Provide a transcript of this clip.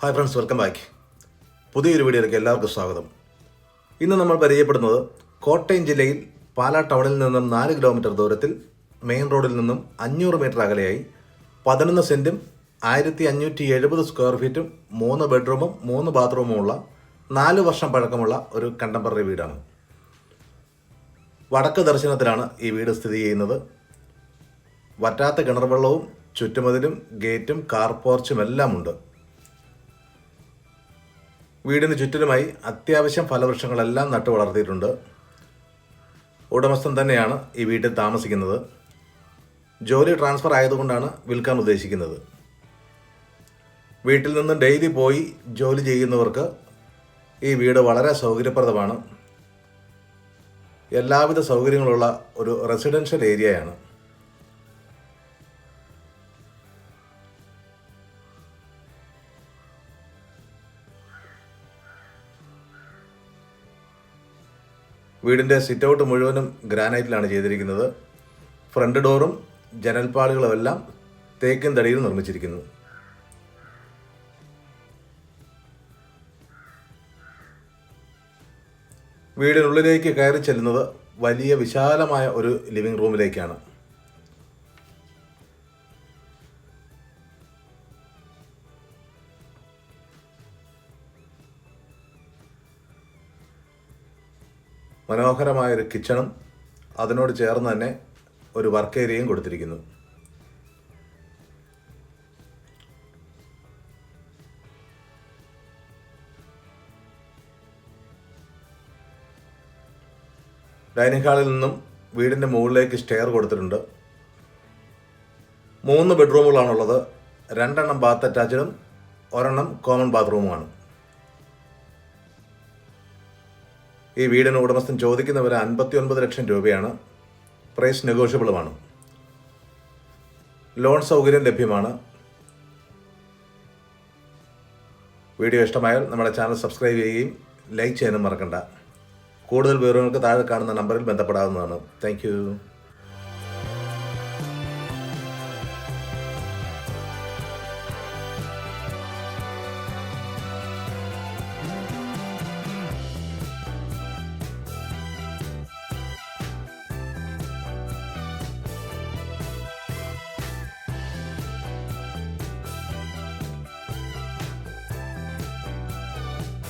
Hi friends welcome back. പുതിയൊരു വീഡിയോയിലേക്ക് എല്ലാവർക്കും സ്വാഗതം. ഇന്ന് നമ്മൾ പരിചയപ്പെടുന്നത് കോട്ടയം ജില്ലയിൽ പാലാ ടൗണിൽ നിന്നും നാല് കിലോമീറ്റർ ദൂരത്തിൽ മെയിൻ റോഡിൽ നിന്നും അഞ്ഞൂറ് മീറ്റർ അകലെയായി പതിനൊന്ന് സെന്റും ആയിരത്തി അഞ്ഞൂറ്റി എഴുപത് സ്ക്വയർ ഫീറ്റും മൂന്ന് ബെഡ്റൂമും മൂന്ന് ബാത്റൂമും ഉള്ള നാല് വർഷം പഴക്കമുള്ള ഒരു കണ്ടംപററി വീടാണ്. വടക്ക് ദർശനത്തിലാണ് ഈ വീട് സ്ഥിതി ചെയ്യുന്നത്. വറ്റാത്ത കിണർ വെള്ളവും ചുറ്റുമതിലും ഗേറ്റും കാർ പോർച്ചും എല്ലാം ഉണ്ട് വീടിന് ചുറ്റിലുമായി അത്യാവശ്യം ഫലവൃക്ഷങ്ങളെല്ലാം നട്ടു വളർത്തിയിട്ടുണ്ട്. ഉടമസ്ഥൻ തന്നെയാണ് ഈ വീട്ടിൽ താമസിക്കുന്നത്. ജോലി ട്രാൻസ്ഫർ ആയതുകൊണ്ടാണ് വിൽക്കാൻ ഉദ്ദേശിക്കുന്നത്. വീട്ടിൽ നിന്ന് ഡെയിലി പോയി ജോലി ചെയ്യുന്നവർക്ക് ഈ വീട് വളരെ സൗകര്യപ്രദമാണ്. എല്ലാവിധ സൗകര്യങ്ങളുള്ള ഒരു റെസിഡൻഷ്യൽ ഏരിയയാണ്. വീടിന്റെ സിറ്റ് ഔട്ട് മുഴുവനും ഗ്രാനൈറ്റിലാണ് ചെയ്തിരിക്കുന്നത്. ഫ്രണ്ട് ഡോറും ജനൽപ്പാളുകളും എല്ലാം തേക്കിൻ തടിയിൽ നിർമ്മിച്ചിരിക്കുന്നു. വീടിനുള്ളിലേക്ക് കയറി ചെല്ലുന്നത് വലിയ വിശാലമായ ഒരു ലിവിംഗ് റൂമിലേക്കാണ്. മനോഹരമായ ഒരു കിച്ചണും അതിനോട് ചേർന്ന് തന്നെ ഒരു വർക്ക് ഏരിയയും കൊടുത്തിരിക്കുന്നു. ഡൈനിങ് ഹാളിൽ നിന്നും വീടിന്റെ മുകളിലേക്ക് സ്റ്റെയർ കൊടുത്തിട്ടുണ്ട്. മൂന്ന് ബെഡ്റൂമുകളാണുള്ളത്. രണ്ടെണ്ണം ബാത്ത് അറ്റാച്ചഡും ഒരെണ്ണം കോമൺ ബാത്റൂമുമാണ്. ഈ വീടിന് ഉടമസ്ഥൻ ചോദിക്കുന്ന വില അൻപത്തി ഒൻപത് ലക്ഷം രൂപയാണ്. പ്രൈസ് നെഗോഷ്യബിളുമാണ് ലോൺ സൗകര്യം ലഭ്യമാണ്. വീഡിയോ ഇഷ്ടമായാൽ നമ്മുടെ ചാനൽ സബ്സ്ക്രൈബ് ചെയ്യുകയും ലൈക്ക് ചെയ്യാനും മറക്കണ്ട. കൂടുതൽ വിവരങ്ങൾക്ക് താഴെ കാണുന്ന നമ്പറിൽ ബന്ധപ്പെടാവുന്നതാണ്. താങ്ക്